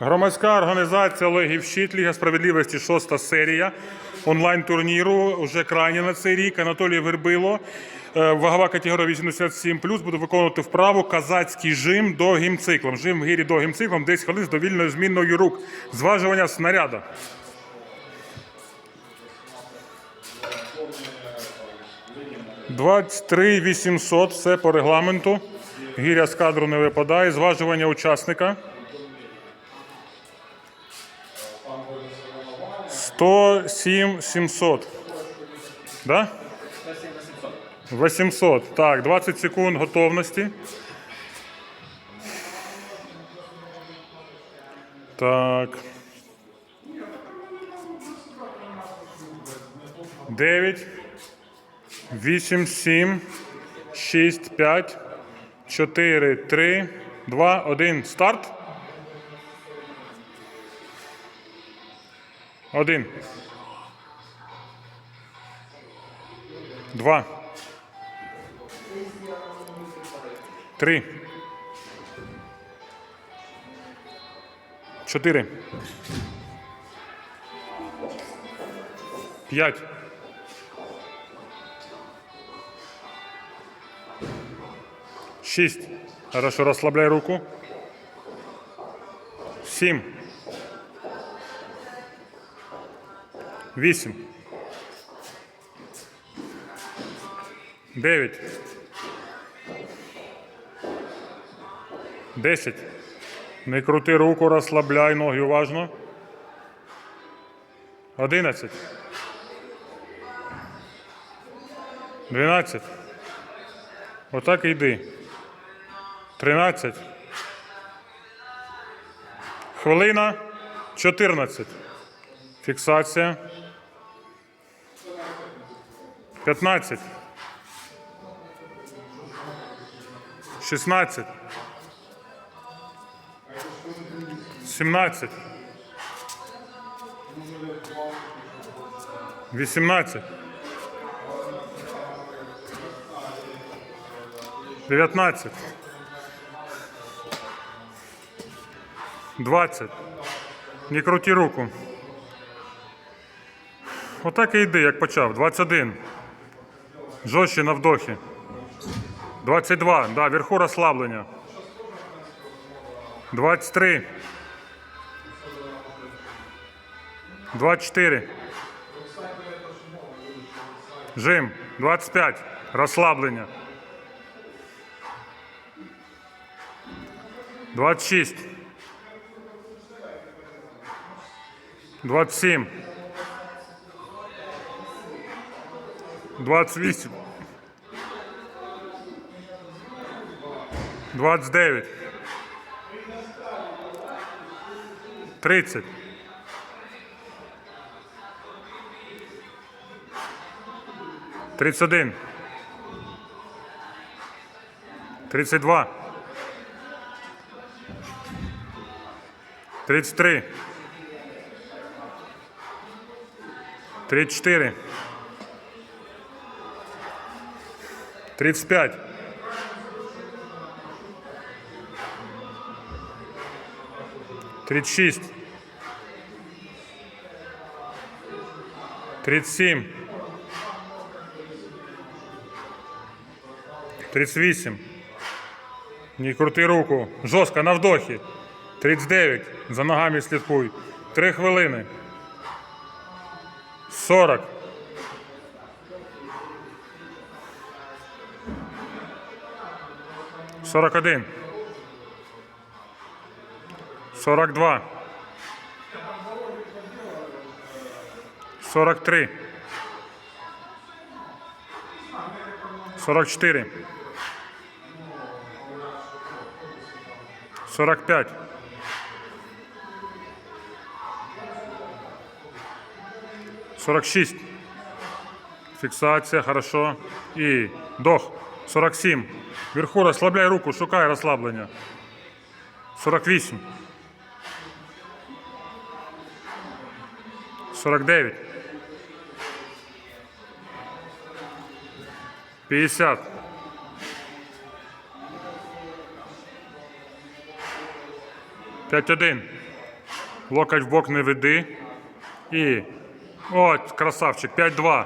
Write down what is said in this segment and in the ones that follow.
Громадська організація Олегів Щит, Ліга справедливості, шоста серія онлайн-турніру. Уже крайня на цей рік. Анатолій Вербило, е, вагова категорія 87+, буде виконувати вправу казацький жим довгим циклом. Жим в гірі довгим циклом 10 хвилин з довільною змінною рук. Зважування снаряда. Двадцять три 800, все по регламенту. Гіря з кадру не випадає. Зважування учасника. 107 700. Да? 800. Так, 20 секунд готовності. Так. 9, 8, 7, 6, 5, 4, 3, 2, 1. Старт. Один. Два. Три. Чотири. П'ять. Шість. Хорошо, розслабляй руку. Сім. Вісім. Дев'ять. Десять. Не крути руку, розслабляй ноги уважно. Одинадцять. Дванадцять. Отак і йди. Тринадцять. Хвилина. Чотирнадцять. Фіксація. 15. 16. 17. 18. 19. 20. Не крути руку. Отак і йди, як почав. 21. Жорстче на вдохі. 22. Да, вверху розслаблення. 23. 24. Жим. 25. Розслаблення. 26. 27. 28. 29. 30. 31. 32. 33. 34. 35. 36. 37. 38. Не крути руку. Жорстко на вдохі. 39. За ногами слідкуй. 3 хвилини. 40. 41. 42. 43. 44. 45. 46. Фіксація, хорошо. І дох. 47. Вверху розслабляй руку, шукай розслаблення. 48. 49. 50. 5-1. Локоть в бок не веди. І. От, красавчик. 5-2.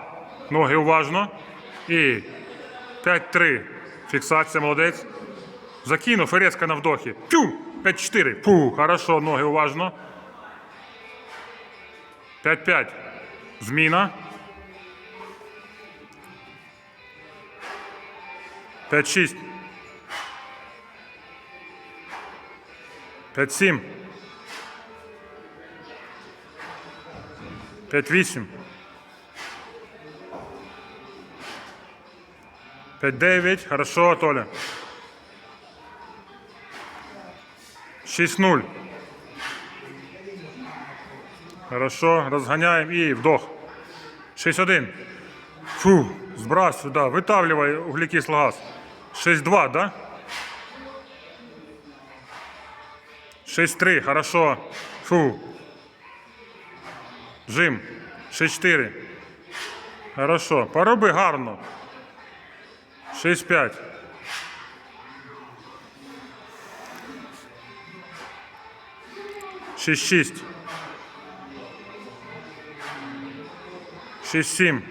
Ноги уважно. І. 5-3. Фіксація, молодець. Закинув і резко на вдохі. Тю! 5-4. Пу, хорошо, ноги уважно. 5-5. Зміна. 5-6. 5-7. 5-8. 5-9. Хорошо, Толя. 6-0. Хорошо, разгоняем и вдох. 6-1. Фу, сбрасывай, да, вытавливай углекислый газ. 6-2, да? 6-3, хорошо. Фу. Жим. 6-4. Хорошо. Пороби гарно. 6-5. Шість шість. Шість сім.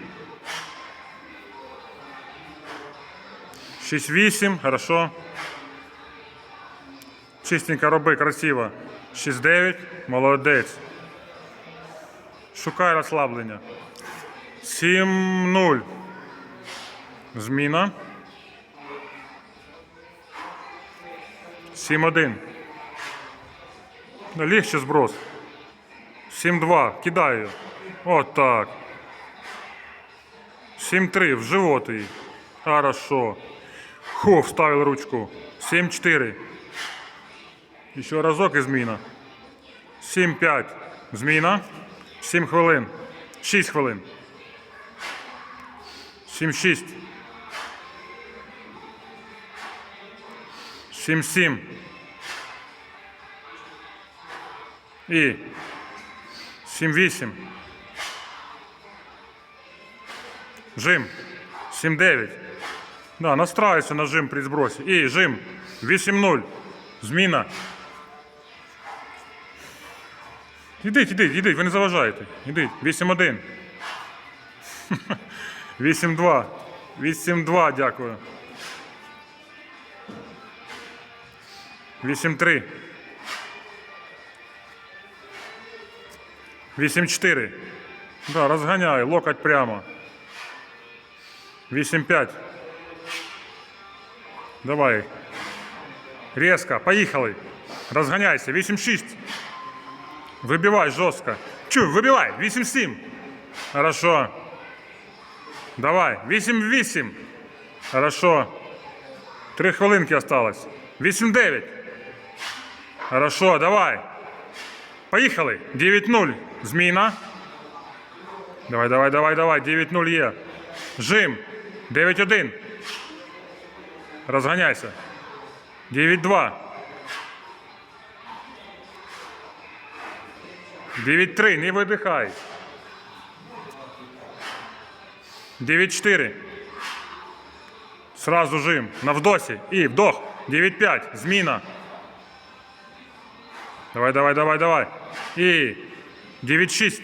Шість вісім. Хорошо. Чистенько роби, красиво. Шість дев'ять. Молодець. Шукай розслаблення. Сім нуль. Зміна. Сім один. Ну, Легче зброс. 7-2. Кидаю. От так. 7-3. В живот їй. Хорошо. Хо, вставил ручку. 7-4. Еще разок і зміна. 7-5. Зміна. 7 хвилин. 6 хвилин. 7-6. 7-7. І 7-8. Жим. 7-9. Да, настраивайся на жим при сбросе. І жим. 8-0. Зміна. Ідіть, ідіть, ідіть, ви не заважаєте. Ідіть. 8-1. 8-2. 8-2, дякую. 8-3. 8-4. Да, розганяй, локоть прямо. 8-5. Давай. Резко, поїхали. Розганяйся. 8-6. Вибивай жорстко. Чу, вибивай. 8-7. Хорошо. Давай. 8-8. Хорошо. Три хвилинки осталось. 8-9. Хорошо, давай. Поїхали. 9-0. Зміна. Давай, давай, давай, давай. 9-0 є. Жим. 9-1. Розганяйся. 9-2. 9-3. Не видихай. 9-4. Сразу жим. На вдосі. І вдох. 9-5. Зміна. Давай, давай, давай, давай. І 9-6.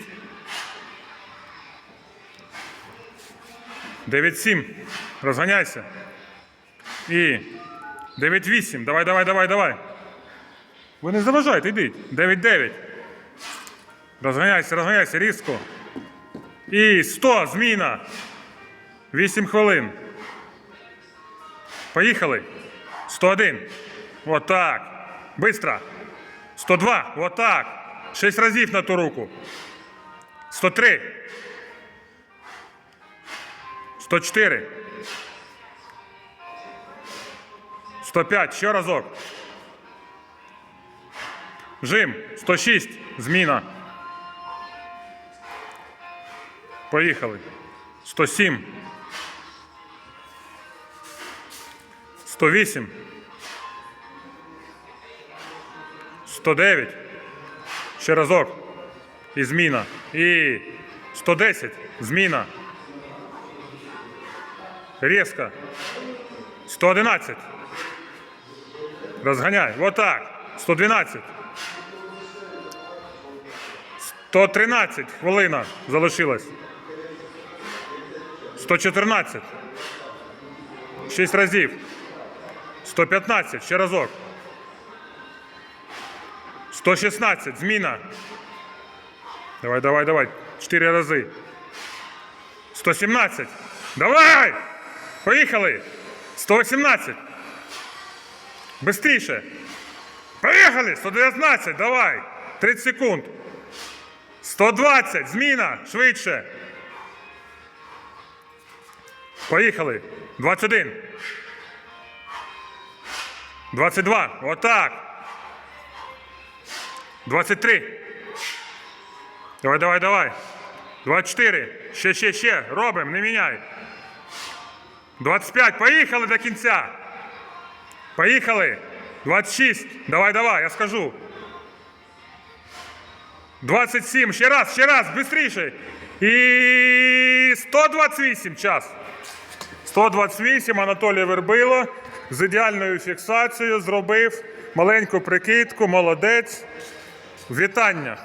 9-7. Розганяйся. І 9-8. Давай, давай, давай, давай. Ви не заважайте, йдіть. 9-9. Розганяйся, розганяйся, різко. І 100, зміна. 8 хвилин. Поїхали. 101. Отак. Быстро. 102. Отак. 6 разів на ту руку. 103. 104. 105. Ще разок. Жим. 106. Зміна. Поїхали. 107. 108. 109. Ще разок. І зміна. І 110. Зміна. Резко. 111. Розганяй. Вот так. 112. 113 хвилина залишилась. 114. 6 разів. 115. Ще разок. 116. Зміна. Давай, давай, давай. 4 рази. 117. Давай! Поїхали! 118. Бистріше. Поїхали! 119, давай! 30 секунд. 120, зміна, швидше. Поїхали. 21. 22. Отак. 23. Давай, давай, давай. 24. Ще, ще, ще. Робимо, не міняй. 25. Поїхали до кінця. Поїхали. 26. Давай, давай, я скажу. 27. Ще раз, ще раз, швидше. І 128 час. 128 Анатолій Вербило з ідеальною фіксацією зробив маленьку прикидку, молодець. Вітання.